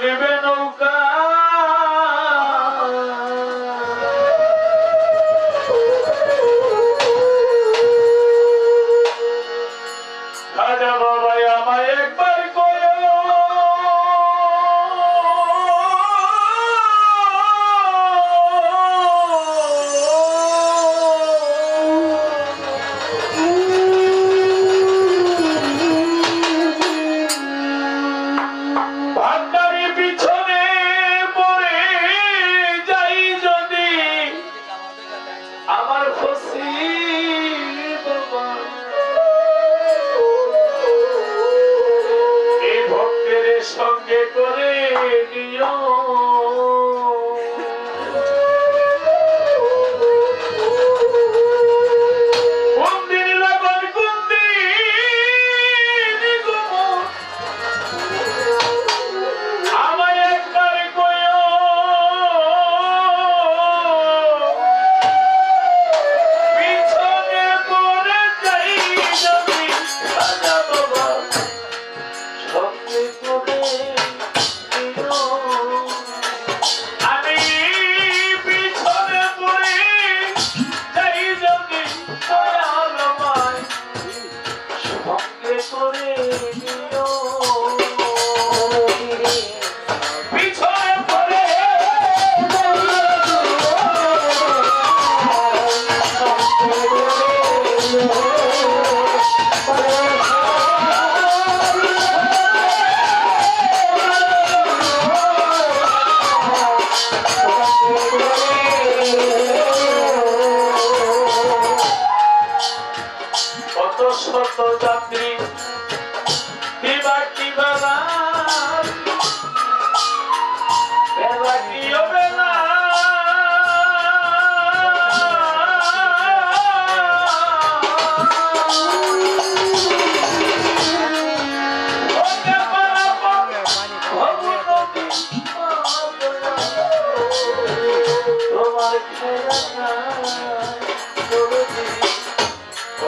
never know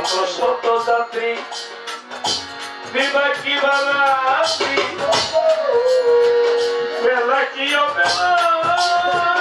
ছোট ছাত্রী বিবাহ কি বাবা বেলা কি বেলা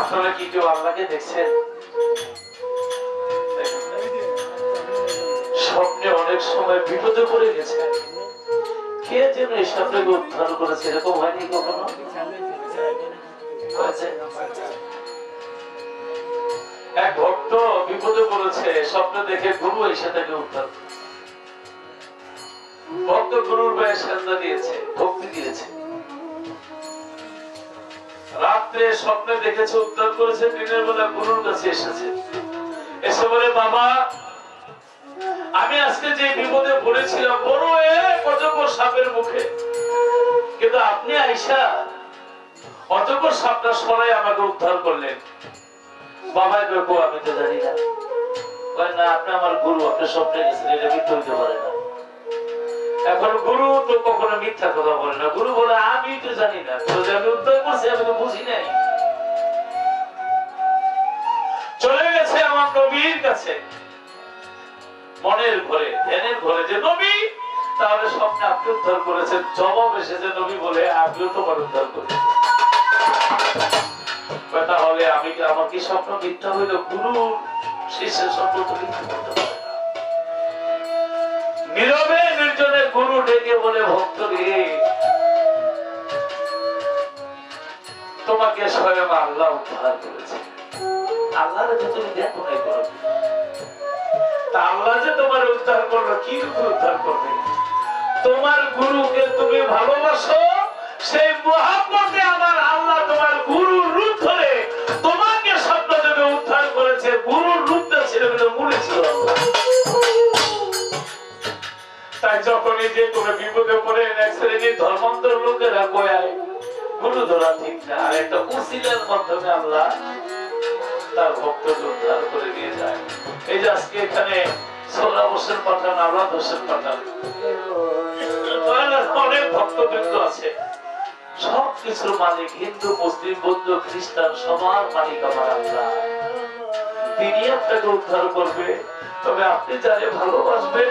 আপনারা কি কেউ আল্লাহকে দেখছেন স্বপ্নে অনেক সময় বিপদে পড়ে গেছে। কে যেন এসে আপনাকে উদ্ধার করেছে? এরকম হয়নি কখনো? এক ভক্ত বিপদে পড়েছে, স্বপ্ন দেখে গুরু এসে তাকে উদ্ধার ভক্ত গুরুর গায়ে সেজদা দিয়েছে, ভক্তি দিয়েছে। রাত্রে স্বপ্নে দেখেছে, উদ্ধার করেছে, দিনের বেলা গুরুর কাছে এসেছে। এসে বলে, বাবা, আমি আজকে যে বিপদে পড়েছিলাম, বড় এক অজগর সাপের মুখে। কিন্তু আপনি আইসা অজগর সাপটা সরাই আমাকে উদ্ধার করলেন। বাবা দেখো আমি তো জানি না। না, আপনি আমার গুরু, আপনি স্বপ্নে গেছেন, এটা মিথ্যে হইতে না। এখন গুরু তো কখনো মিথ্যা কথা বলে না। গুরু বলে, আমি তো জানি না। আমি উদ্ধার করছি আমি তো বুঝি নাই। চলে গেছে আমার নবীর কাছে। মনের ঘরে, ধ্যানের ঘরে যে নবী, তাহলে স্বপ্নে আপনি উদ্ধার করেছেন। জবাব এসেছে নবী বলে, আমিও তোমার উদ্ধার করেছি। কয় তাহলে আমি আমার কি স্বপ্ন মিথ্যা হইল? গুরু শিষ্যের স্বপ্ন তো মিথ্যা করতে পারে নীরবে নির্জনে গুরু ডেকে বলে ভক্ত তোমাকে স্বয়ং আল্লাহ উদ্ধার করেছে। আল্লাহর যে তুমি দেখো নাই করো? তা আল্লাহ যে তোমার উদ্ধার করল, কি উদ্ধার করবে? তোমার গুরুকে তুমি ভালোবাসো, সেই মহাব্বতে আমার আল্লাহ তোমার গুরুর রূপ ধরে তোমাকে স্বপ্ন দেবে উদ্ধার করেছে। গুরুর রূপটা ছিল মূলে ছিল। আল্লাহ। যখনই যে বিপদে পড়ে ধর্মান্তর লোকেরা কয়ায় গুরু ধরা ঠিক না। আর একটা উসিলের মাধ্যমে তার উদ্ধার করে নিয়ে যায়। এই যে আজকে এখানে সোলা বসের পাঠান আল্লাহ হোসেন পাঠান অনেক ভক্তবৃন্দ আছে। সব কিছুর মালিক হিন্দু, মুসলিম, বৌদ্ধ, খ্রিস্টান, সবার মালিক আমার তিনি আপনাকে উদ্ধার করবে, তবে আপনি যারে ভালোবাসবেন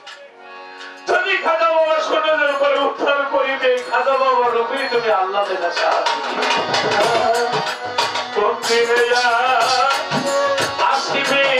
যদি খাজা বাবা সোনাদের উপরে উত্থান করিবে খাজা বাবা রূপেই তুমি আল্লাহ দেখা আসিবে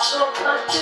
আমার